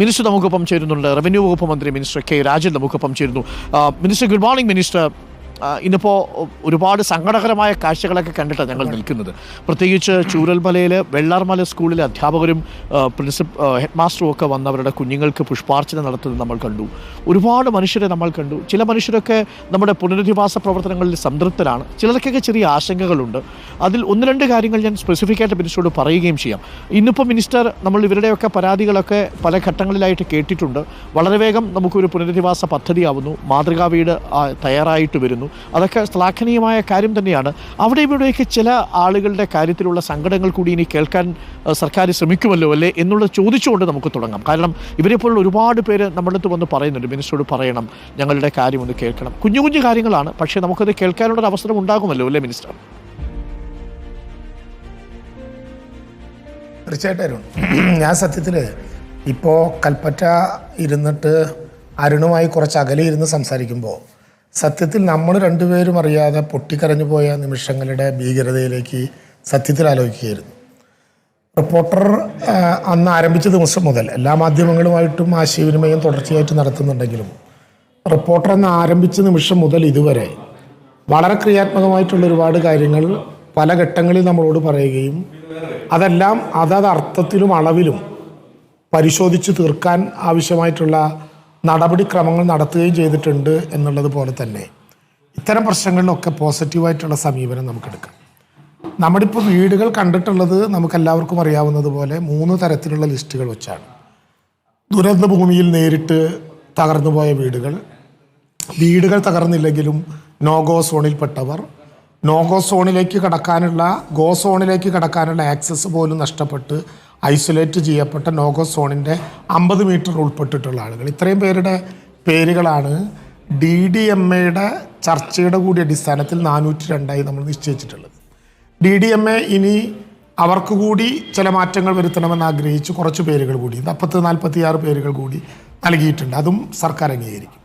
Minister നമുക്കൊപ്പം ചേരുന്നുണ്ട്. Revenue വകുപ്പ് മന്ത്രി മിനിസ്റ്റർ കെ രാജൻ നമുക്കൊപ്പം ചേരുന്നു. Minister good morning minister. ഇന്നിപ്പോൾ ഒരുപാട് സങ്കടകരമായ കാഴ്ചകളൊക്കെ കണ്ടിട്ടാണ് ഞങ്ങൾ നിൽക്കുന്നത്. പ്രത്യേകിച്ച് ചൂരൽമലയിൽ വെള്ളാർമല സ്കൂളിലെ അധ്യാപകരും പ്രിൻസിപ്പ് ഹെഡ് മാസ്റ്ററും ഒക്കെ വന്നവരുടെ കുഞ്ഞുങ്ങൾക്ക് പുഷ്പാർച്ചന നടത്തുന്നത് നമ്മൾ കണ്ടു. ഒരുപാട് മനുഷ്യരെ നമ്മൾ കണ്ടു. ചില മനുഷ്യരൊക്കെ നമ്മുടെ പുനരധിവാസ പ്രവർത്തനങ്ങളിൽ സംതൃപ്തരാണ്. ചിലർക്കൊക്കെ ചെറിയ ആശങ്കകളുണ്ട്. അതിൽ ഒന്ന് രണ്ട് കാര്യങ്ങൾ ഞാൻ സ്പെസിഫിക് ആയിട്ട് മിനിസ്റ്ററോട് പറയുകയും ചെയ്യാം. ഇന്നിപ്പോൾ മിനിസ്റ്റർ നമ്മൾ ഇവരുടെയൊക്കെ പരാതികളൊക്കെ പല ഘട്ടങ്ങളിലായിട്ട് കേട്ടിട്ടുണ്ട്. വളരെ വേഗം നമുക്കൊരു പുനരധിവാസ പദ്ധതിയാവുന്നു. മാതൃകാ വീട് തയ്യാറായിട്ട് വരുന്നു. അതൊക്കെ ശ്ലാഘനീയമായ കാര്യം തന്നെയാണ്. അവിടെ ഇവിടെയൊക്കെ ചില ആളുകളുടെ കാര്യത്തിലുള്ള സങ്കടങ്ങൾ കൂടി ഇനി കേൾക്കാൻ സർക്കാർ ശ്രമിക്കുമല്ലോ അല്ലേ എന്നുള്ളത് ചോദിച്ചുകൊണ്ട് നമുക്ക് തുടങ്ങാം. കാരണം ഇവരെ പോലുള്ള ഒരുപാട് പേര് നമ്മുടെ അടുത്ത് വന്ന് പറയുന്നുണ്ട് മിനിസ്റ്ററോട് പറയണം ഞങ്ങളുടെ കാര്യം ഒന്ന് കേൾക്കണം. കുഞ്ഞു കുഞ്ഞു കാര്യങ്ങളാണ് പക്ഷേ നമുക്കത് കേൾക്കാനുള്ള ഒരു അവസരം ഉണ്ടാകുമല്ലോ അല്ലേ മിനിസ്റ്റർ? തീർച്ചയായിട്ടും ഞാൻ സത്യത്തിൽ ഇപ്പോൾ കൽപ്പറ്റ ഇരുന്നിട്ട് അരുണുമായി കുറച്ച് അകലെ ഇരുന്ന് സംസാരിക്കുമ്പോൾ സത്യത്തിൽ നമ്മൾ രണ്ടുപേരും അറിയാതെ പൊട്ടിക്കരഞ്ഞു പോയ നിമിഷങ്ങളുടെ ഭീകരതയിലേക്ക് സത്യത്തിൽ ആലോചിക്കുകയായിരുന്നു. റിപ്പോർട്ടർ അന്ന് ആരംഭിച്ച ദിവസം മുതൽ എല്ലാ മാധ്യമങ്ങളുമായിട്ടും ആശയവിനിമയം തുടർച്ചയായിട്ട് നടത്തുന്നുണ്ടെങ്കിലും റിപ്പോർട്ടർ എന്ന് ആരംഭിച്ച നിമിഷം മുതൽ ഇതുവരെ വളരെ ക്രിയാത്മകമായിട്ടുള്ള ഒരുപാട് കാര്യങ്ങൾ പല ഘട്ടങ്ങളിൽ നമ്മളോട് പറയുകയും അതെല്ലാം അതത് അർത്ഥത്തിലും അളവിലും പരിശോധിച്ച് തീർക്കാൻ ആവശ്യമായിട്ടുള്ള നടപടിക്രമങ്ങൾ നടത്തുകയും ചെയ്തിട്ടുണ്ട് എന്നുള്ളത് പോലെ തന്നെ ഇത്തരം പ്രശ്നങ്ങളിലൊക്കെ പോസിറ്റീവായിട്ടുള്ള സമീപനം നമുക്കെടുക്കാം. നമ്മളിപ്പോൾ വീടുകൾ കണ്ടിട്ടുള്ളത് നമുക്കെല്ലാവർക്കും അറിയാവുന്നത് പോലെ മൂന്ന് തരത്തിലുള്ള ലിസ്റ്റുകൾ വെച്ചാണ്. ദുരന്ത ഭൂമിയിൽ നേരിട്ട് തകർന്നുപോയ വീടുകൾ വീടുകൾ തകർന്നില്ലെങ്കിലും നോഗോ സോണിൽപ്പെട്ടവർ നോഗോ സോണിലേക്ക് കടക്കാനുള്ള ഗോ സോണിലേക്ക് കടക്കാനുള്ള ആക്സസ് പോലും നഷ്ടപ്പെട്ട് ഐസൊലേറ്റ് ചെയ്യപ്പെട്ട നോഗോ സോണിന്റെ അമ്പത് മീറ്റർ ഉൾപ്പെട്ടിട്ടുള്ള ആളുകൾ. ഇത്രയും പേരുടെ പേരുകളാണ് ഡി ഡി എം എയുടെ ചർച്ചയുടെ കൂടി അടിസ്ഥാനത്തിൽ നാനൂറ്റി രണ്ടായി നമ്മൾ നിശ്ചയിച്ചിട്ടുള്ളത്. ഡി ഡി എം എ ഇനി അവർക്ക് കൂടി ചില മാറ്റങ്ങൾ വരുത്തണമെന്ന് ആഗ്രഹിച്ച് കുറച്ച് പേരുകൾ കൂടി നാൽപ്പത്തി നാൽപ്പത്തി ആറ് പേരുകൾ കൂടി നൽകിയിട്ടുണ്ട്. അതും സർക്കാർ അംഗീകരിക്കും.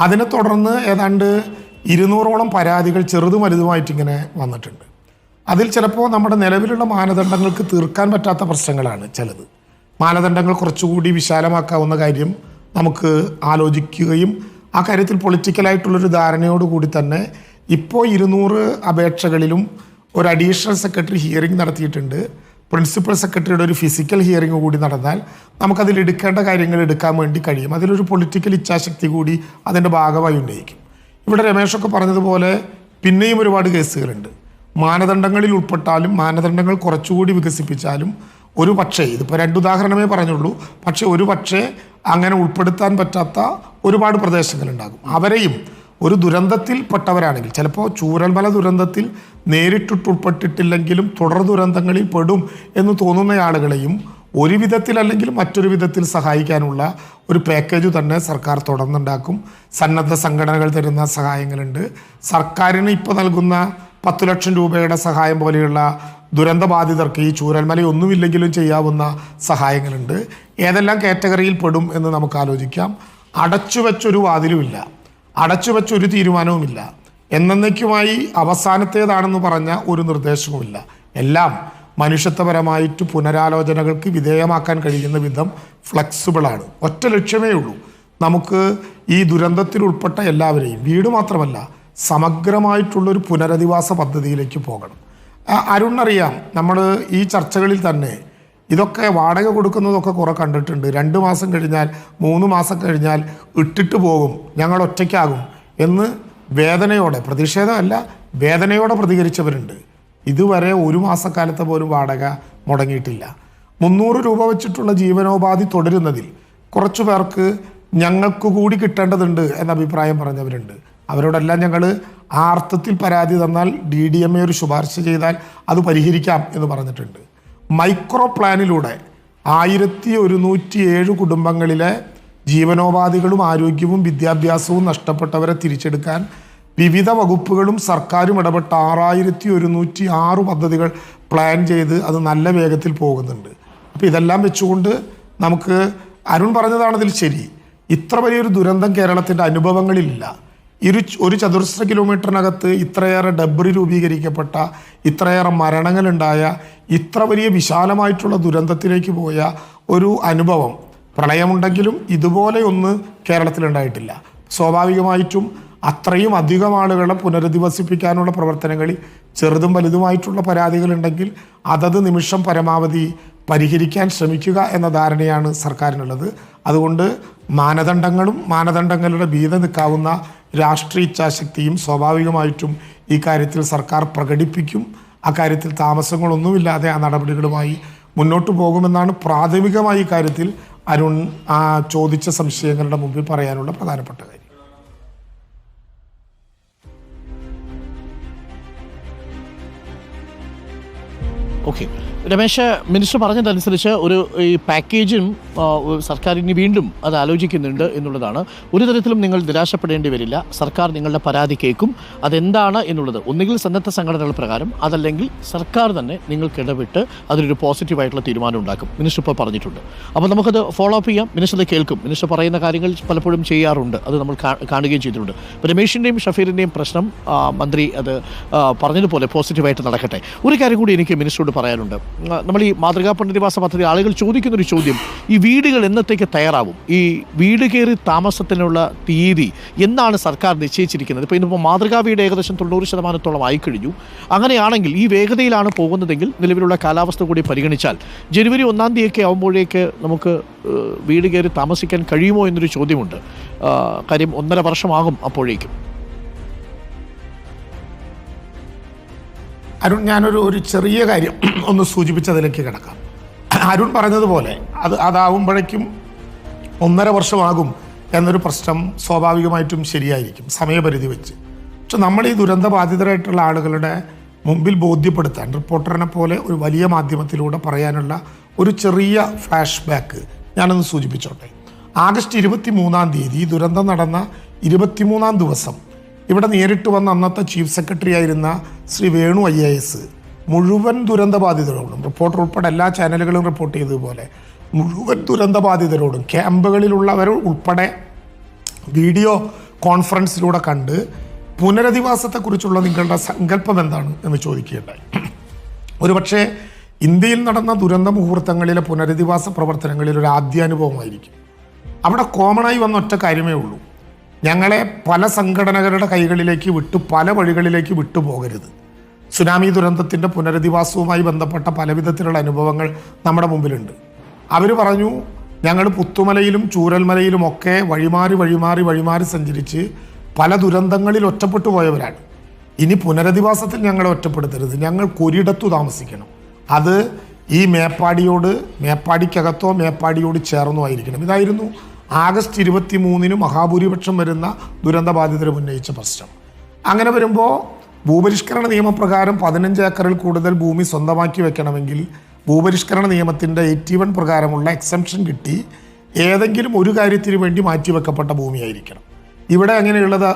അതിനെ തുടർന്ന് ഏതാണ്ട് ഇരുന്നൂറോളം പരാതികൾ ചെറുതും വലുതുമായിട്ട് ഇങ്ങനെ വന്നിട്ടുണ്ട്. അതിൽ ചിലപ്പോൾ നമ്മുടെ നിലവിലുള്ള മാനദണ്ഡങ്ങൾക്ക് തീർക്കാൻ പറ്റാത്ത പ്രശ്നങ്ങളാണ് ചിലത്. മാനദണ്ഡങ്ങൾ കുറച്ചുകൂടി വിശാലമാക്കാവുന്ന കാര്യം നമുക്ക് ആലോചിക്കുകയും ആ കാര്യത്തിൽ പൊളിറ്റിക്കലായിട്ടുള്ളൊരു ധാരണയോടുകൂടി തന്നെ ഇപ്പോൾ ഇരുന്നൂറ് അപേക്ഷകളിലും ഒരു അഡീഷണൽ സെക്രട്ടറി ഹിയറിംഗ് നടത്തിയിട്ടുണ്ട്. പ്രിൻസിപ്പൽ സെക്രട്ടറിയുടെ ഒരു ഫിസിക്കൽ ഹിയറിംഗ് കൂടി നടന്നാൽ നമുക്കതിൽ എടുക്കേണ്ട കാര്യങ്ങൾ എടുക്കാൻ വേണ്ടി കഴിയും. അതിലൊരു പൊളിറ്റിക്കൽ ഇച്ഛാശക്തി കൂടി അതിന്റെ ഭാഗമായി ഉന്നയിക്കും. ഇവിടെ രമേശൊക്കെ പറഞ്ഞതുപോലെ പിന്നെയും ഒരുപാട് കേസുകളുണ്ട്. മാനദണ്ഡങ്ങളിൽ ഉൾപ്പെട്ടാലും മാനദണ്ഡങ്ങൾ കുറച്ചുകൂടി വികസിപ്പിച്ചാലും ഒരു പക്ഷേ ഇതിപ്പോൾ രണ്ട് ഉദാഹരണമേ പറഞ്ഞുള്ളൂ. പക്ഷേ ഒരു പക്ഷേ അങ്ങനെ ഉൾപ്പെടുത്താൻ പറ്റാത്ത ഒരുപാട് പ്രദേശങ്ങളുണ്ടാകും. അവരെയും ഒരു ദുരന്തത്തിൽ പെട്ടവരാണെങ്കിൽ ചിലപ്പോൾ ചൂരൽമല ദുരന്തത്തിൽ നേരിട്ടിട്ട് ഉൾപ്പെട്ടിട്ടില്ലെങ്കിലും തുടർ ദുരന്തങ്ങളിൽ പെടും എന്ന് തോന്നുന്ന ആളുകളെയും ഒരു വിധത്തിൽ അല്ലെങ്കിൽ മറ്റൊരു വിധത്തിൽ സഹായിക്കാനുള്ള ഒരു പാക്കേജ് തന്നെ സർക്കാർ തുടർന്നുണ്ടാക്കും. സന്നദ്ധ സംഘടനകൾ തരുന്ന സഹായങ്ങളുണ്ട്. സർക്കാരിന് ഇപ്പോൾ നൽകുന്ന പത്ത് ലക്ഷം രൂപയുടെ സഹായം പോലെയുള്ള ദുരന്തബാധിതർക്ക് ഈ ചൂരൽമലയൊന്നുമില്ലെങ്കിലും ചെയ്യാവുന്ന സഹായങ്ങളുണ്ട്. ഏതെല്ലാം കാറ്റഗറിയിൽ പെടും എന്ന് നമുക്ക് ആലോചിക്കാം. അടച്ചു വെച്ചൊരു വാതിലുമില്ല. അടച്ചു വെച്ചൊരു തീരുമാനവുമില്ല. എന്നേക്കുമായി അവസാനത്തേതാണെന്ന് പറഞ്ഞ ഒരു നിർദ്ദേശവുമില്ല. എല്ലാം മനുഷ്യത്വപരമായിട്ട് പുനരാലോചനകൾക്ക് വിധേയമാക്കാൻ കഴിയുന്ന വിധം ഫ്ലെക്സിബിളാണ്. ഒറ്റ ലക്ഷ്യമേ ഉള്ളൂ. നമുക്ക് ഈ ദുരന്തത്തിൽ ഉൾപ്പെട്ട എല്ലാവരെയും വീട് മാത്രമല്ല സമഗ്രമായിട്ടുള്ളൊരു പുനരധിവാസ പദ്ധതിയിലേക്ക് പോകണം. അരുൺ അറിയാം നമ്മൾ ഈ ചർച്ചകളിൽ തന്നെ ഇതൊക്കെ വാടക കൊടുക്കുന്നതൊക്കെ കുറേ കണ്ടിട്ടുണ്ട്. രണ്ട് മാസം കഴിഞ്ഞാൽ മൂന്ന് മാസം കഴിഞ്ഞാൽ ഇട്ടിട്ട് പോകും ഞങ്ങൾ ഒറ്റയ്ക്കാകും എന്ന് വേദനയോടെ പ്രതിഷേധമല്ല വേദനയോടെ പ്രതികരിച്ചവരുണ്ട്. ഇതുവരെ ഒരു മാസക്കാലത്തെ പോലും വാടക മുടങ്ങിയിട്ടില്ല. മുന്നൂറ് രൂപ വെച്ചിട്ടുള്ള ജീവനോപാധി തുടരുന്നതിൽ കുറച്ചു പേർക്ക് ഞങ്ങൾക്ക് കൂടി കിട്ടേണ്ടതുണ്ട് എന്ന അഭിപ്രായം പറഞ്ഞവരുണ്ട്. അവരോടെല്ലാം ഞങ്ങൾ ആ അർത്ഥത്തിൽ പരാതി തന്നാൽ ഡി ഡി എം എ ഒരു ശുപാർശ ചെയ്താൽ അത് പരിഹരിക്കാം എന്ന് പറഞ്ഞിട്ടുണ്ട്. മൈക്രോ പ്ലാനിലൂടെ ആയിരത്തി ഒരുന്നൂറ്റി ഏഴ് കുടുംബങ്ങളിലെ ജീവനോപാധികളും ആരോഗ്യവും വിദ്യാഭ്യാസവും നഷ്ടപ്പെട്ടവരെ തിരിച്ചെടുക്കാൻ വിവിധ വകുപ്പുകളും സർക്കാരും ഇടപെട്ട ആറായിരത്തി ഒരുന്നൂറ്റി ആറ് പദ്ധതികൾ പ്ലാൻ ചെയ്ത് അത് നല്ല വേഗത്തിൽ പോകുന്നുണ്ട്. അപ്പോൾ ഇതെല്ലാം വെച്ചുകൊണ്ട് നമുക്ക് അരുൺ പറഞ്ഞതാണ് ഇതിൽ ശരി. ഇത്ര വലിയൊരു ദുരന്തം കേരളത്തിന്റെ അനുഭവങ്ങളിലില്ല. ഇരു ഒരു ചതുരശ്ര കിലോമീറ്ററിനകത്ത് ഇത്രയേറെ ഡബ്രി രൂപീകരിക്കപ്പെട്ട ഇത്രയേറെ മരണങ്ങളുണ്ടായ ഇത്ര വലിയ വിശാലമായിട്ടുള്ള ദുരന്തത്തിലേക്ക് പോയ ഒരു അനുഭവം പ്രളയമുണ്ടെങ്കിലും ഇതുപോലെയൊന്ന് കേരളത്തിലുണ്ടായിട്ടില്ല. സ്വാഭാവികമായിട്ടും അത്രയും അധികം ആളുകളെ പുനരധിവസിപ്പിക്കാനുള്ള പ്രവർത്തനങ്ങളിൽ ചെറുതും വലുതുമായിട്ടുള്ള പരാതികളുണ്ടെങ്കിൽ അതത് നിമിഷം പരമാവധി പരിഹരിക്കാൻ ശ്രമിക്കുക എന്ന ധാരണയാണ് സർക്കാരിനുള്ളത്. അതുകൊണ്ട് മാനദണ്ഡങ്ങളും മാനദണ്ഡങ്ങളുടെ ഭീത നിൽക്കാവുന്ന രാഷ്ട്രീയ ഇച്ഛാശക്തിയും സ്വാഭാവികമായിട്ടും ഈ കാര്യത്തിൽ സർക്കാർ പ്രകടിപ്പിക്കും. അക്കാര്യത്തിൽ താമസങ്ങളൊന്നുമില്ലാതെ ആ നടപടികളുമായി മുന്നോട്ട് പോകുമെന്നാണ് പ്രാഥമികമായി കാര്യത്തിൽ അരുൺ ആ ചോദിച്ച സംശയങ്ങളുടെ മുമ്പിൽ പറയാനുള്ള പ്രധാനപ്പെട്ട കാര്യം. ഓക്കെ രമേശ് മിനിസ്റ്റർ പറഞ്ഞതനുസരിച്ച് ഒരു ഈ പാക്കേജും സർക്കാർ ഇനി വീണ്ടും അത് ആലോചിക്കുന്നുണ്ട് എന്നുള്ളതാണ്. ഒരു തരത്തിലും നിങ്ങൾ നിരാശപ്പെടേണ്ടി വരില്ല. സർക്കാർ നിങ്ങളുടെ പരാതി കേൾക്കും. അതെന്താണ് എന്നുള്ളത്? ഒന്നുകിൽ സന്നദ്ധ സംഘടനകൾ പ്രകാരം അതല്ലെങ്കിൽ സർക്കാർ തന്നെ നിങ്ങൾക്ക് ഇടപെട്ട് അതിനൊരു പോസിറ്റീവായിട്ടുള്ള തീരുമാനം ഉണ്ടാക്കും. മിനിസ്റ്റർ ഇപ്പോൾ പറഞ്ഞിട്ടുണ്ട്. അപ്പോൾ നമുക്കത് ഫോളോ അപ്പ് ചെയ്യാം. മിനിസ്റ്റർ കേൾക്കും. മിനിസ്റ്റർ പറയുന്ന കാര്യങ്ങൾ പലപ്പോഴും ചെയ്യാറുണ്ട്. അത് നമ്മൾ കാണുകയും ചെയ്തിട്ടുണ്ട്. ഇപ്പോൾ രമേശിന്റെയും ഷഫീറിന്റെയും പ്രശ്നം മന്ത്രി അത് പറഞ്ഞതുപോലെ പോസിറ്റീവായിട്ട് നടക്കട്ടെ. ഒരു കാര്യം കൂടി എനിക്ക് മിനിസ്റ്ററോട് പറയാനുണ്ട്. നമ്മൾ ഈ മാതൃകാ പുനരധിവാസ പദ്ധതി ആളുകൾ ചോദിക്കുന്നൊരു ചോദ്യം ഈ വീടുകൾ എന്നത്തേക്ക് തയ്യാറാവും? ഈ വീട് കയറി താമസത്തിനുള്ള തീയതി എന്നാണ് സർക്കാർ നിശ്ചയിച്ചിരിക്കുന്നത്. ഇപ്പോൾ ഇന്നിപ്പോൾ മാതൃകാ വീട് ഏകദേശം തൊണ്ണൂറ് ശതമാനത്തോളം ആയിക്കഴിഞ്ഞു. അങ്ങനെയാണെങ്കിൽ ഈ വേഗതയിലാണ് പോകുന്നതെങ്കിൽ നിലവിലുള്ള കാലാവസ്ഥ കൂടി പരിഗണിച്ചാൽ ജനുവരി ഒന്നാം തീയതിയൊക്കെ ആകുമ്പോഴേക്ക് നമുക്ക് വീട് കയറി താമസിക്കാൻ കഴിയുമോ എന്നൊരു ചോദ്യമുണ്ട്. കാര്യം ഒന്നര വർഷമാകും അപ്പോഴേക്കും. അരുൺ ഞാനൊരു ഒരു ചെറിയ കാര്യം ഒന്ന് സൂചിപ്പിച്ചതിലേക്ക് കിടക്കാം. അരുൺ പറഞ്ഞതുപോലെ അത് അതാവുമ്പോഴേക്കും ഒന്നര വർഷമാകും എന്നൊരു പ്രശ്നം സ്വാഭാവികമായിട്ടും ശരിയായിരിക്കും സമയപരിധി വെച്ച്. പക്ഷെ നമ്മൾ ഈ ദുരന്ത ബാധിതരായിട്ടുള്ള ആളുകളുടെ മുമ്പിൽ ബോധ്യപ്പെടുത്താൻ റിപ്പോർട്ടറിനെ പോലെ ഒരു വലിയ മാധ്യമത്തിലൂടെ പറയാനുള്ള ഒരു ചെറിയ ഫ്ലാഷ് ബാക്ക് ഞാനൊന്ന് സൂചിപ്പിച്ചോട്ടെ. ആഗസ്റ്റ് ഇരുപത്തി മൂന്നാം തീയതി ഈ ദുരന്തം നടന്ന ഇരുപത്തിമൂന്നാം ദിവസം ഇവിടെ നേരിട്ട് വന്ന അന്നത്തെ ചീഫ് സെക്രട്ടറി ആയിരുന്ന Shri Venu I A S മുഴുവൻ ദുരന്തബാധിതരോടും റിപ്പോർട്ടർ ഉൾപ്പെടെ എല്ലാ ചാനലുകളും റിപ്പോർട്ട് ചെയ്തതുപോലെ മുഴുവൻ ദുരന്തബാധിതരോടും ക്യാമ്പുകളിലുള്ളവർ ഉൾപ്പെടെ വീഡിയോ കോൺഫറൻസിലൂടെ കണ്ട് പുനരധിവാസത്തെക്കുറിച്ചുള്ള നിങ്ങളുടെ സങ്കല്പം എന്താണ് എന്ന് ചോദിക്കുകയുണ്ടായി. ഒരുപക്ഷെ ഇന്ത്യയിൽ നടന്ന ദുരന്ത മുഹൂർത്തങ്ങളിലെ പുനരധിവാസ പ്രവർത്തനങ്ങളിൽ ഒരു ആദ്യാനുഭവമായിരിക്കും. അവിടെ കോമണായി വന്ന ഒറ്റ കാര്യമേ ഉള്ളൂ. ഞങ്ങളെ പല സംഘടനകളുടെ കൈകളിലേക്ക് വിട്ടു പല വഴികളിലേക്ക് വിട്ടുപോകരുത് സുനാമി ദുരന്തത്തിന്റെ പുനരധിവാസവുമായി ബന്ധപ്പെട്ട പലവിധത്തിലുള്ള അനുഭവങ്ങൾ നമ്മുടെ മുമ്പിലുണ്ട്. അവർ പറഞ്ഞു ഞങ്ങൾ പുത്തുമലയിലും ചൂരൽമലയിലും ഒക്കെ വഴിമാറി വഴിമാറി വഴിമാറി സഞ്ചരിച്ച് പല ദുരന്തങ്ങളിൽ ഒറ്റപ്പെട്ടു പോയവരാണ്. ഇനി പുനരധിവാസത്തിൽ ഞങ്ങളെ ഒറ്റപ്പെടുത്തരുത്. ഞങ്ങൾ ഒരിടത്തു താമസിക്കണം. അത് ഈ മേപ്പാടിയോട് മേപ്പാടിക്കകത്തോ മേപ്പാടിയോട് ചേർന്നോ ആയിരിക്കണം. ഇതായിരുന്നു ആഗസ്റ്റ് ഇരുപത്തി മൂന്നിന് മഹാഭൂരിപക്ഷം വരുന്ന ദുരന്തബാധിതരെ ഉന്നയിച്ച പ്രശ്നം. അങ്ങനെ വരുമ്പോൾ ഭൂപരിഷ്കരണ നിയമപ്രകാരം പതിനഞ്ച് ഏക്കറിൽ കൂടുതൽ ഭൂമി സ്വന്തമാക്കി വെക്കണമെങ്കിൽ ഭൂപരിഷ്കരണ നിയമത്തിന്റെ എയ്റ്റി വൺ പ്രകാരമുള്ള എക്സംഷൻ കിട്ടി ഏതെങ്കിലും ഒരു കാര്യത്തിന് വേണ്ടി മാറ്റിവെക്കപ്പെട്ട ഭൂമിയായിരിക്കണം. ഇവിടെ അങ്ങനെയുള്ളത്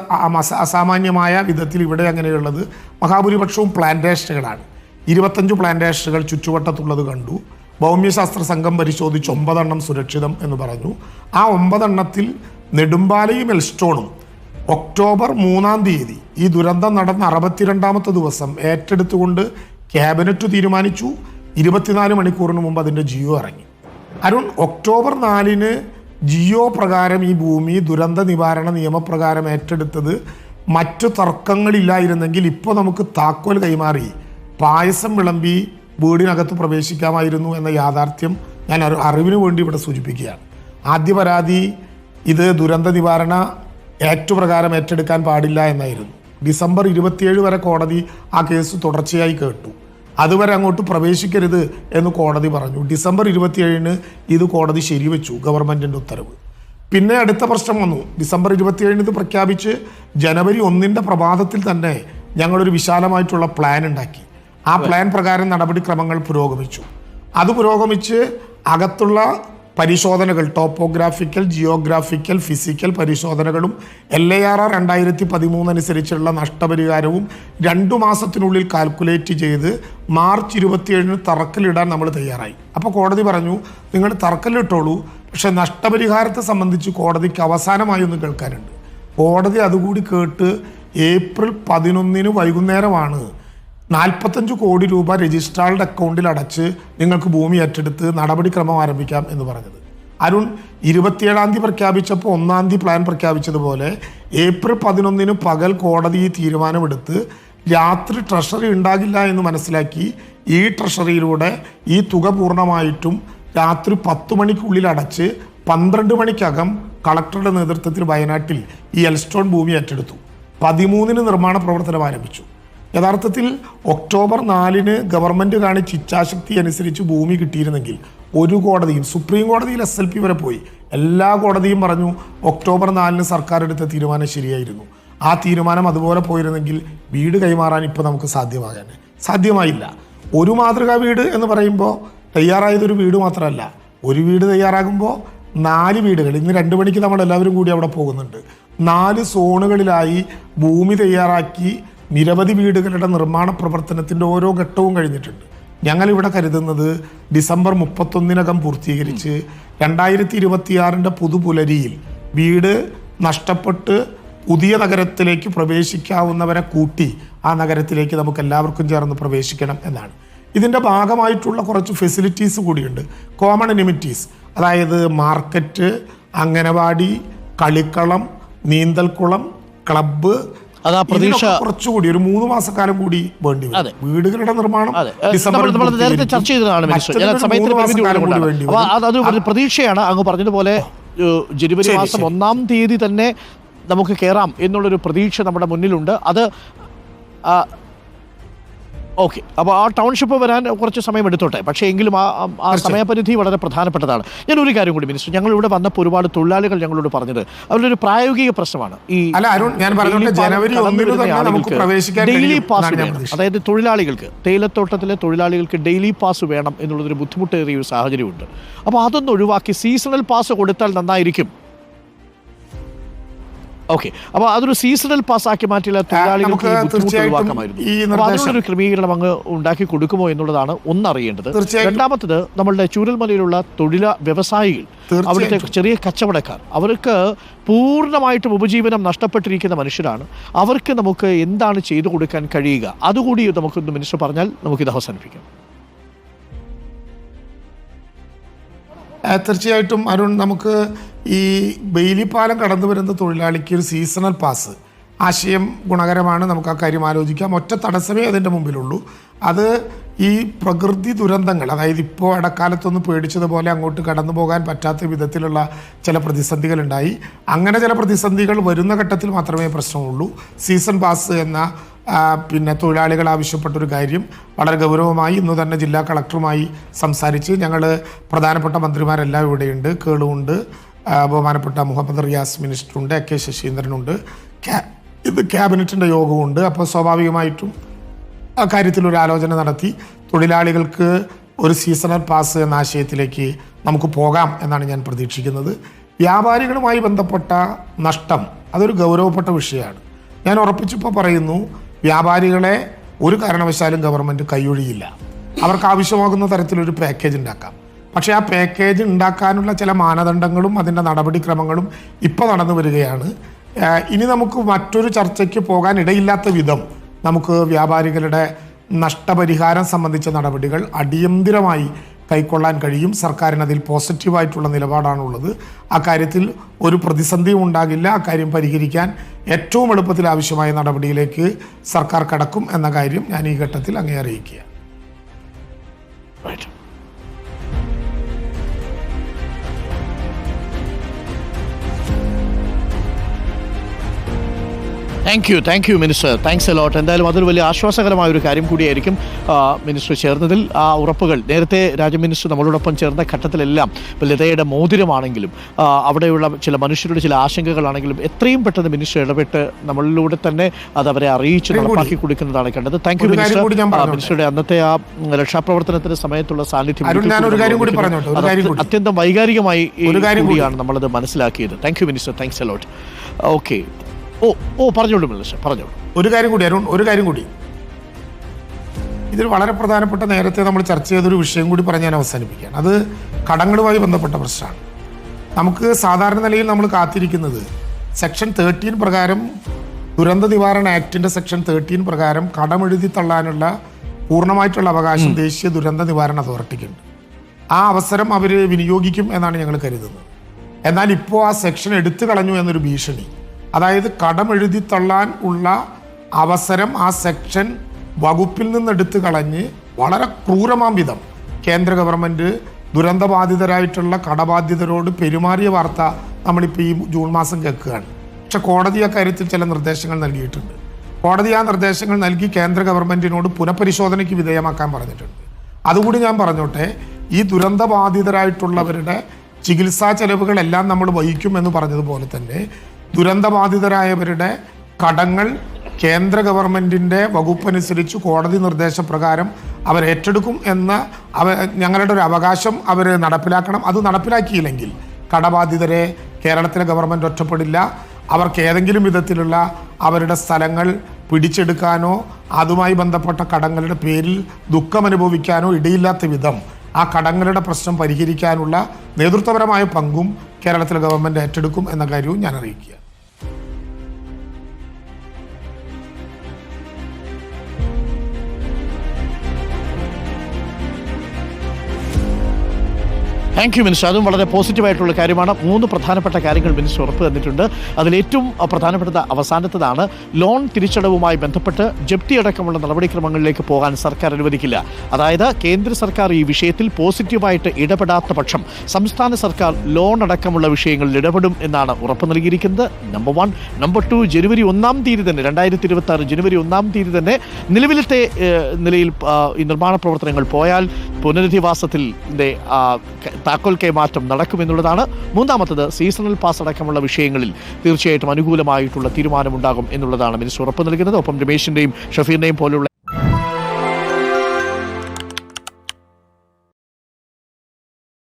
അസാമാന്യമായ വിധത്തിൽ ഇവിടെ അങ്ങനെയുള്ളത് മഹാഭൂരിപക്ഷവും പ്ലാന്റേഷനുകളാണ് ഇരുപത്തഞ്ച് പ്ലാന്റേഷനുകൾ ചുറ്റുവട്ടത്തുള്ളത് കണ്ടു. ഭൗമ്യശാസ്ത്ര സംഘം പരിശോധിച്ച് ഒമ്പതെണ്ണം സുരക്ഷിതം എന്ന് പറഞ്ഞു. ആ ഒമ്പതെണ്ണത്തിൽ നെടുമ്പാലയും എൽസ്റ്റോണും ഒക്ടോബർ മൂന്നാം തീയതി ഈ ദുരന്തം നടന്ന അറുപത്തിരണ്ടാമത്തെ ദിവസം ഏറ്റെടുത്തുകൊണ്ട് ക്യാബിനറ്റ് തീരുമാനിച്ചു. ഇരുപത്തിനാല് മണിക്കൂറിന് മുമ്പ് അതിന്റെ ജിയോ ഇറങ്ങി. അരുൺ ഒക്ടോബർ നാലിന് ജിയോ പ്രകാരം ഈ ഭൂമി ദുരന്ത നിവാരണ നിയമപ്രകാരം ഏറ്റെടുത്തത് മറ്റു തർക്കങ്ങളില്ലായിരുന്നെങ്കിൽ ഇപ്പോൾ നമുക്ക് താക്കോൽ കൈമാറി പായസം വിളമ്പി വീടിനകത്ത് പ്രവേശിക്കാമായിരുന്നു എന്ന യാഥാർത്ഥ്യം ഞാൻ അറിവിന് വേണ്ടി ഇവിടെ സൂചിപ്പിക്കുകയാണ്. ആദ്യ പരാതി ഇത് ദുരന്ത നിവാരണ ആക്ട് പ്രകാരം ഏറ്റെടുക്കാൻ പാടില്ല എന്നായിരുന്നു. ഡിസംബർ ഇരുപത്തിയേഴ് വരെ കോടതി ആ കേസ് തുടർച്ചയായി കേട്ടു. അതുവരെ അങ്ങോട്ട് പ്രവേശിക്കരുത് എന്ന് കോടതി പറഞ്ഞു. ഡിസംബർ ഇരുപത്തിയേഴിന് ഇത് കോടതി ശരിവെച്ചു ഗവൺമെന്റിന്റെ ഉത്തരവ്. പിന്നെ അടുത്ത പ്രശ്നം വന്നു. ഡിസംബർ ഇരുപത്തിയേഴിന് ഇത് പ്രഖ്യാപിച്ച് ജനുവരി ഒന്നിന്റെ പ്രഭാതത്തിൽ തന്നെ ഞങ്ങളൊരു വിശാലമായിട്ടുള്ള പ്ലാൻ ഉണ്ടാക്കി. ആ പ്ലാൻ പ്രകാരം നടപടിക്രമങ്ങൾ പുരോഗമിച്ചു. അത് പുരോഗമിച്ച് അകത്തുള്ള പരിശോധനകൾ ടോപ്പോഗ്രാഫിക്കൽ ജിയോഗ്രാഫിക്കൽ ഫിസിക്കൽ പരിശോധനകളും എൽ എ ആർ ആർ രണ്ടായിരത്തി പതിമൂന്ന് അനുസരിച്ചുള്ള നഷ്ടപരിഹാരവും രണ്ടു മാസത്തിനുള്ളിൽ കാൽക്കുലേറ്റ് ചെയ്ത് മാർച്ച് ഇരുപത്തിയേഴിന് തറക്കല്ലിടാൻ നമ്മൾ തയ്യാറായി. അപ്പോൾ കോടതി പറഞ്ഞു നിങ്ങൾ തറക്കല്ലിട്ടോളൂ പക്ഷെ നഷ്ടപരിഹാരത്തെ സംബന്ധിച്ച് കോടതിക്ക് അവസാനമായി ഒന്ന് കേൾക്കാനുണ്ട്. കോടതി അതുകൂടി കേട്ട് ഏപ്രിൽ പതിനൊന്നിന് വൈകുന്നേരമാണ് നാൽപ്പത്തഞ്ച് കോടി രൂപ രജിസ്ട്രാളുടെ അക്കൗണ്ടിൽ അടച്ച് നിങ്ങൾക്ക് ഭൂമി ഏറ്റെടുത്ത് നടപടിക്രമം ആരംഭിക്കാം എന്ന് പറഞ്ഞത്. അരുൺ ഇരുപത്തിയേഴാം തീയതി പ്രഖ്യാപിച്ചപ്പോൾ ഒന്നാം തീയതി പ്ലാൻ പ്രഖ്യാപിച്ചതുപോലെ ഏപ്രിൽ പതിനൊന്നിന് പകൽ കോടതി തീരുമാനമെടുത്ത് രാത്രി ട്രഷറി ഉണ്ടാകില്ല എന്ന് മനസ്സിലാക്കി ഈ ട്രഷറിയിലൂടെ ഈ തുക പൂർണമായിട്ടും രാത്രി പത്ത് മണിക്കുള്ളിൽ അടച്ച് പന്ത്രണ്ട് മണിക്കകം കളക്ടറുടെ നേതൃത്വത്തിൽ വയനാട്ടിൽ ഈ എൽസ്റ്റോൺ ഭൂമി ഏറ്റെടുത്തു. പതിമൂന്നിന് നിർമ്മാണ പ്രവർത്തനം ആരംഭിച്ചു. യഥാർത്ഥത്തിൽ ഒക്ടോബർ നാലിന് ഗവൺമെന്റ് കാണിച്ച ഇച്ഛാശക്തി അനുസരിച്ച് ഭൂമി കിട്ടിയിരുന്നെങ്കിൽ ഒരു കോടതിയും സുപ്രീം കോടതിയിൽ എസ് എൽ പി വരെ പോയി. എല്ലാ കോടതിയും പറഞ്ഞു ഒക്ടോബർ നാലിന് സർക്കാർ എടുത്ത തീരുമാനം ശരിയായിരുന്നു. ആ തീരുമാനം അതുപോലെ പോയിരുന്നെങ്കിൽ വീട് കൈമാറാൻ ഇപ്പോൾ നമുക്ക് സാധ്യമാകാൻ സാധ്യമായില്ല. ഒരു മാതൃകാ വീട് എന്ന് പറയുമ്പോൾ തയ്യാറായതൊരു വീട് മാത്രമല്ല. ഒരു വീട് തയ്യാറാകുമ്പോൾ നാല് വീടുകൾ. ഇന്ന് രണ്ട് മണിക്ക് നമ്മൾ എല്ലാവരും കൂടി അവിടെ പോകുന്നുണ്ട്. നാല് സോണുകളിലായി ഭൂമി തയ്യാറാക്കി നിരവധി വീടുകളുടെ നിർമ്മാണ പ്രവർത്തനത്തിന്റെ ഓരോ ഘട്ടവും കഴിഞ്ഞിട്ടുണ്ട്. ഞങ്ങളിവിടെ കരുതുന്നത് ഡിസംബർ മുപ്പത്തൊന്നിനകം പൂർത്തീകരിച്ച് രണ്ടായിരത്തി ഇരുപത്തിയാറിന്റെ പുതുപുലരിയിൽ വീട് നഷ്ടപ്പെട്ട് പുതിയ നഗരത്തിലേക്ക് പ്രവേശിക്കാവുന്നവരെ കൂട്ടി ആ നഗരത്തിലേക്ക് നമുക്ക് എല്ലാവർക്കും ചേർന്ന് പ്രവേശിക്കണം എന്നാണ്. ഇതിന്റെ ഭാഗമായിട്ടുള്ള കുറച്ച് ഫെസിലിറ്റീസ് കൂടിയുണ്ട്. കോമൺ എനിമിറ്റീസ് അതായത് മാർക്കറ്റ് അംഗനവാടി കളിക്കളം നീന്തൽക്കുളം ക്ലബ്ബ് അത് ആ പ്രതീക്ഷ കുറച്ചുകൂടി ഒരു മൂന്ന് മാസക്കാലം കൂടി വേണ്ടി അതെ. വീടുകളുടെ നിർമ്മാണം നമ്മൾ നേരത്തെ ചർച്ച ചെയ്തതാണ് സമയത്തിന്. അത് അതൊരു ഒരു പ്രതീക്ഷയാണ് അങ്ങ് പറഞ്ഞതുപോലെ ജനുവരി മാസം. ഒന്നാം തീയതി തന്നെ നമുക്ക് കയറാം എന്നുള്ളൊരു പ്രതീക്ഷ നമ്മുടെ മുന്നിലുണ്ട് അത് ഓക്കെ അപ്പോൾ ആ ടൗൺഷിപ്പ് വരാൻ കുറച്ച് സമയം എടുത്തോട്ടെ. പക്ഷേ എങ്കിലും ആ ആ- സമയപരിധി വളരെ പ്രധാനപ്പെട്ടതാണ്. ഞാൻ ഒരു കാര്യം കൂടി മിനിസ്റ്റർ. ഞങ്ങൾ ഇവിടെ വന്നപ്പോൾ ഒരുപാട് തൊഴിലാളികൾ ഞങ്ങളോട് പറഞ്ഞത് അവരുടെ ഒരു പ്രായോഗിക പ്രശ്നമാണ്. ഈ അല്ല, അരുൺ, ഞാൻ പറഞ്ഞോട്ടെ, ഡെയിലി പാസ് ജനുവരി ഡെയിലി പാസ് വേണം. അതായത് തൊഴിലാളികൾക്ക് തേയിലത്തോട്ടത്തിലെ തൊഴിലാളികൾക്ക് ഡെയിലി പാസ് വേണം എന്നുള്ളതൊരു ബുദ്ധിമുട്ടേറിയ ഒരു സാഹചര്യമുണ്ട്. അപ്പോൾ അതൊന്ന് ഒഴിവാക്കി സീസണൽ പാസ് കൊടുത്താൽ നന്നായിരിക്കും. ഓക്കെ അപ്പോൾ അതൊരു സീസണൽ പാസ് ആക്കി മാറ്റിയാൽ തൊഴിലാളികൾക്ക് നമുക്ക് ഈ ബുദ്ധിമുട്ട് തീർച്ചയായിട്ടും ഒഴിവാക്കാമായിരുന്നു. ഈ അപ്പോൾ നിർദ്ദേശം- അതിനൊരു ക്രമീകരണം അങ്ങ് ഉണ്ടാക്കി കൊടുക്കുമോ എന്നുള്ളതാണ് ഒന്നറിയേണ്ടത്. രണ്ടാമത്തത് നമ്മളുടെ ചൂരൽമലയിലുള്ള തൊഴില വ്യവസായികൾ. അവിടുത്തെ ചെറിയ കച്ചവടക്കാർ അവർക്ക് പൂർണമായിട്ടും ഉപജീവനം നഷ്ടപ്പെട്ടിരിക്കുന്ന മനുഷ്യരാണ്. അവർക്ക് നമുക്ക് എന്താണ് ചെയ്തു കൊടുക്കാൻ കഴിയുക? അതുകൂടി നമുക്കൊന്ന് മിനിസ്റ്റർ പറഞ്ഞാൽ നമുക്കിത് അവസാനിപ്പിക്കാം. തീർച്ചയായിട്ടും അരുൺ നമുക്ക് ഈ ബെയിലിപ്പാലം കടന്നു വരുന്ന തൊഴിലാളിക്ക് ഒരു സീസണൽ പാസ് ആശയം ഗുണകരമാണ്. നമുക്ക് ആ കാര്യം ആലോചിക്കാം. ഒറ്റ തടസ്സമേ അതിന്റെ മുമ്പിലുള്ളൂ. അത് ഈ പ്രകൃതി ദുരന്തങ്ങൾ അതായത് ഇപ്പോൾ ഇടക്കാലത്തൊന്ന് പേടിച്ചതുപോലെ അങ്ങോട്ട് കടന്നു പോകാൻ പറ്റാത്ത വിധത്തിലുള്ള ചില പ്രതിസന്ധികളുണ്ടായി അങ്ങനെ ചില പ്രതിസന്ധികൾ വരുന്ന ഘട്ടത്തിൽ മാത്രമേ പ്രശ്നമുള്ളൂ. സീസൺ പാസ് എന്ന പിന്നെ തൊഴിലാളികൾ ആവശ്യപ്പെട്ടൊരു കാര്യം വളരെ ഗൗരവമായി ഇന്ന് തന്നെ ജില്ലാ കളക്ടറുമായി സംസാരിച്ച് ഞങ്ങൾ പ്രധാനപ്പെട്ട മന്ത്രിമാരെല്ലാം ഇവിടെയുണ്ട്. കേളുവുണ്ട്. ആ, ബഹുമാനപ്പെട്ട മുഹമ്മദ് റിയാസ് മിനിസ്റ്ററുണ്ട്. എ കെ ശശീന്ദ്രനുണ്ട്. ഇത് ക്യാബിനറ്റിന്റെ യോഗമുണ്ട് അപ്പോൾ സ്വാഭാവികമായിട്ടും ആ കാര്യത്തിൽ ഒരു ആലോചന നടത്തി. തൊഴിലാളികൾക്ക് ഒരു സീസണൽ പാസ് എന്ന ആശയത്തിലേക്ക് നമുക്ക് പോകാം എന്നാണ് ഞാൻ പ്രതീക്ഷിക്കുന്നത്. വ്യാപാരികളുമായി ബന്ധപ്പെട്ട നഷ്ടം അതൊരു ഗൗരവപ്പെട്ട വിഷയമാണ്. ഞാൻ ഉറപ്പിച്ചിപ്പോൾ പറയുന്നു വ്യാപാരികളെ ഒരു കാരണവശാലും ഗവൺമെന്റ് കൈയൊഴിയില്ല. അവർക്ക് ആവശ്യമാകുന്ന തരത്തിലൊരു പാക്കേജ് ഉണ്ടാക്കാം. പക്ഷേ ആ പാക്കേജ് ഉണ്ടാക്കാനുള്ള ചില മാനദണ്ഡങ്ങളും അതിന്റെ നടപടിക്രമങ്ങളും ഇപ്പോൾ നടന്നു വരികയാണ്. ഇനി നമുക്ക് മറ്റൊരു ചർച്ചയ്ക്ക് പോകാൻ ഇടയില്ലാത്ത വിധം നമുക്ക് വ്യാപാരികളുടെ നഷ്ടപരിഹാരം സംബന്ധിച്ച നടപടികൾ അടിയന്തിരമായി കൈക്കൊള്ളാൻ കഴിയും. സർക്കാരിന് അതിൽ പോസിറ്റീവായിട്ടുള്ള നിലപാടാണുള്ളത്. ആ കാര്യത്തിൽ ഒരു പ്രതിസന്ധിയും ഉണ്ടാകില്ല. ആ കാര്യം പരിഹരിക്കാൻ ഏറ്റവും എളുപ്പത്തിൽ ആവശ്യമായ നടപടിയിലേക്ക് സർക്കാർ കടക്കും എന്ന കാര്യം ഞാൻ ഈ ഘട്ടത്തിൽ അങ്ങേ അറിയിക്കുക thank you thank you minister thanks a lot എന്തായാലും അതൊരു വലിയ ആശ്വാസകരമായ ഒരു കാര്യം കൂടിയായിരിക്കും മിനിസ്റ്റർ ചേർന്നതിൽ. ആ ഉറപ്പുകൾ. നേരത്തെ രാജ്യ മിനിസ്റ്റർ നമ്മളോടൊപ്പം ചേർന്ന ഘട്ടത്തിലെല്ലാം ഇപ്പോൾ ലതയുടെ മോതിരമാണെങ്കിലും അവിടെയുള്ള ചില മനുഷ്യരുടെ ചില ആശങ്കകളാണെങ്കിലും എത്രയും പെട്ടെന്ന് മിനിസ്റ്റർ ഇടപെട്ട് നമ്മളിലൂടെ തന്നെ അത് അവരെ അറിയിച്ച്. നടപ്പാക്കി കൊടുക്കുന്നതാണ് കണ്ടത്. Thank you minister. മിനിസ്റ്ററുടെ അന്നത്തെ ആ രക്ഷാപ്രവർത്തനത്തിന്റെ സമയത്തുള്ള സാന്നിധ്യം. അത്യന്തം വൈകാരികമായി. കൂടിയാണ് നമ്മളത് മനസ്സിലാക്കിയത്. Thank you minister thanks a lot okay ഓ ഓ പറഞ്ഞോളൂ മിനിസ്റ്റർ പറഞ്ഞോളൂ. ഒരു കാര്യം കൂടി അരുൺ ഒരു കാര്യം കൂടി. ഇതിൽ വളരെ പ്രധാനപ്പെട്ട നേരത്തെ നമ്മൾ ചർച്ച ചെയ്തൊരു വിഷയം കൂടി പറഞ്ഞ് ഞാൻ അവസാനിപ്പിക്കുകയാണ്. അത് കടങ്ങളുമായി ബന്ധപ്പെട്ട പ്രശ്നമാണ്. നമുക്ക് സാധാരണ നിലയിൽ നമ്മൾ കാത്തിരിക്കുന്നത് സെക്ഷൻ തേർട്ടീൻ പ്രകാരം ദുരന്ത നിവാരണ ആക്ടിന്റെ സെക്ഷൻ തേർട്ടീൻ പ്രകാരം കടമെഴുതി തള്ളാനുള്ള പൂർണമായിട്ടുള്ള അവകാശം ദേശീയ ദുരന്ത നിവാരണ അതോറിറ്റിക്കുണ്ട്. ആ അവസരം അവർ വിനിയോഗിക്കും എന്നാണ് ഞങ്ങൾ കരുതുന്നത്. എന്നാൽ ഇപ്പോൾ ആ സെക്ഷൻ എടുത്തു കളഞ്ഞു എന്നൊരു ഭീഷണി. അതായത് കടം എഴുതി തള്ളാൻ ഉള്ള അവസരം ആ സെക്ഷൻ വകുപ്പിൽ നിന്ന് എടുത്തു കളഞ്ഞ് വളരെ ക്രൂരമാം വിധം കേന്ദ്ര ഗവൺമെന്റ് ദുരന്തബാധിതരായിട്ടുള്ള കടബാധിതരോട് പെരുമാറിയ വാർത്ത നമ്മളിപ്പോൾ ഈ ജൂൺ മാസം കേൾക്കുകയാണ്. പക്ഷെ കോടതി അക്കാര്യത്തിൽ ചില നിർദ്ദേശങ്ങൾ നൽകിയിട്ടുണ്ട്. കോടതി ആ നിർദ്ദേശങ്ങൾ നൽകി കേന്ദ്ര ഗവൺമെന്റിനോട് പുനഃപരിശോധനയ്ക്ക് വിധേയമാക്കാൻ പറഞ്ഞിട്ടുണ്ട്. അതുകൂടി ഞാൻ പറഞ്ഞോട്ടെ ഈ ദുരന്തബാധിതരായിട്ടുള്ളവരുടെ ചികിത്സാ ചെലവുകളെല്ലാം നമ്മൾ വഹിക്കും എന്ന് പറഞ്ഞതുപോലെ തന്നെ ദുരന്തബാധിതരായവരുടെ കടങ്ങൾ കേന്ദ്ര ഗവൺമെന്റിന്റെ വകുപ്പനുസരിച്ച് കോടതി നിർദ്ദേശപ്രകാരം അവർ ഏറ്റെടുക്കും എന്ന് അവ ഞങ്ങളുടെ ഒരു അവകാശം അവർ നടപ്പിലാക്കണം. അത് നടപ്പിലാക്കിയില്ലെങ്കിൽ കടബാധിതരെ കേരളത്തിലെ ഗവൺമെന്റ് ഒറ്റപ്പെടില്ല. അവർക്ക് ഏതെങ്കിലും വിധത്തിലുള്ള അവരുടെ സ്ഥലങ്ങൾ പിടിച്ചെടുക്കാനോ അതുമായി ബന്ധപ്പെട്ട കടങ്ങളുടെ പേരിൽ ദുഃഖം അനുഭവിക്കാനോ ഇടയില്ലാത്ത വിധം ആ കടങ്ങളുടെ പ്രശ്നം പരിഹരിക്കാനുള്ള നേതൃത്വപരമായ പങ്കും കേരളത്തിലെ ഗവൺമെന്റ് ഏറ്റെടുക്കും എന്ന കാര്യവും ഞാൻ അറിയിക്കുക താങ്ക് യു മിനിസ്റ്റർ അതും വളരെ പോസിറ്റീവായിട്ടുള്ള കാര്യമാണ്. മൂന്ന് പ്രധാനപ്പെട്ട കാര്യങ്ങൾ മിനിസ്റ്റർ ഉറപ്പ് തന്നിട്ടുണ്ട്. അതിലേറ്റവും പ്രധാനപ്പെട്ടത് അവസാനത്തതാണ്. ലോൺ തിരിച്ചടവുമായി ബന്ധപ്പെട്ട് ജപ്തി അടക്കമുള്ള നടപടിക്രമങ്ങളിലേക്ക് പോകാൻ സർക്കാർ അനുവദിക്കില്ല. അതായത് കേന്ദ്ര സർക്കാർ ഈ വിഷയത്തിൽ പോസിറ്റീവായിട്ട് ഇടപെടാത്ത പക്ഷം സംസ്ഥാന സർക്കാർ ലോൺ അടക്കമുള്ള വിഷയങ്ങളിൽ ഇടപെടും എന്നാണ് ഉറപ്പ് നൽകിയിരിക്കുന്നത്. നമ്പർ വൺ നമ്പർ ടു ജനുവരി ഒന്നാം തീയതി തന്നെ രണ്ടായിരത്തി ഇരുപത്തി ആറ് ജനുവരി ഒന്നാം തീയതി തന്നെ നിലവിലത്തെ നിലയിൽ ഈ നിർമ്മാണ പ്രവർത്തനങ്ങൾ പോയാൽ പുനരധിവാസത്തിൽ താക്കോൽ കൈമാറ്റം നടക്കുമെന്നുള്ളതാണ് മൂന്നാമത്തത് സീസണൽ പാസ് അടക്കമുള്ള വിഷയങ്ങളിൽ തീർച്ചയായിട്ടും അനുകൂലമായിട്ടുള്ള തീരുമാനമുണ്ടാകും എന്നുള്ളതാണ് മിനിസ്റ്റർ ഉറപ്പ് നൽകുന്നത്. ഒപ്പം രമേശിന്റെയും ഷഫീറിന്റെയും പോലുള്ള